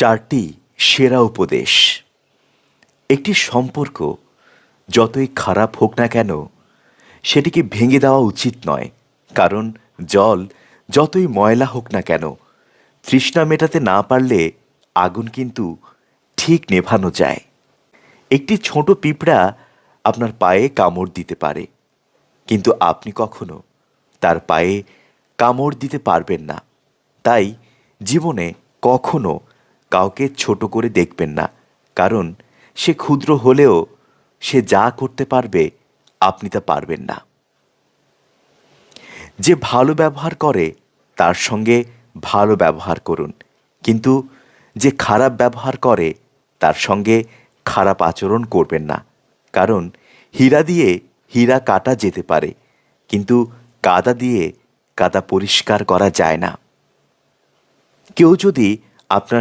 চারটি সেরা উপদেশ। একটি সম্পর্ক, যতই খারাপ হোক না কেন, সেটিকে ভেঙে দেওয়া উচিত নয়। কারণ জল, যতই ময়লা হোক না কেন, তৃষ্ণা মেটাতে না পারলে আগুন কিন্তু ঠিক নেভানো যায়। একটি ছোট পিঁপড়া আপনার পায়ে কামড় দিতে পারে। কিন্তু আপনি কখনো তার পায়ে কামড় দিতে পারবেন না। তাই জীবনে কখনো কাউকে ছোট করে দেখবেন না, কারণ সে ক্ষুদ্র হলেও সে যা করতে পারবে, আপনি তা পারবেন না। যে ভালো ব্যবহার করে, তার সঙ্গে ভালো ব্যবহার করুন, কিন্তু যে খারাপ ব্যবহার করে, তার সঙ্গে খারাপ আচরণ করবেন না, কারণ হীরা দিয়ে হীরা কাটা যেতে পারে, কিন্তু কাদা দিয়ে কাদা পরিষ্কার করা যায় না। কেউ যদি আপনার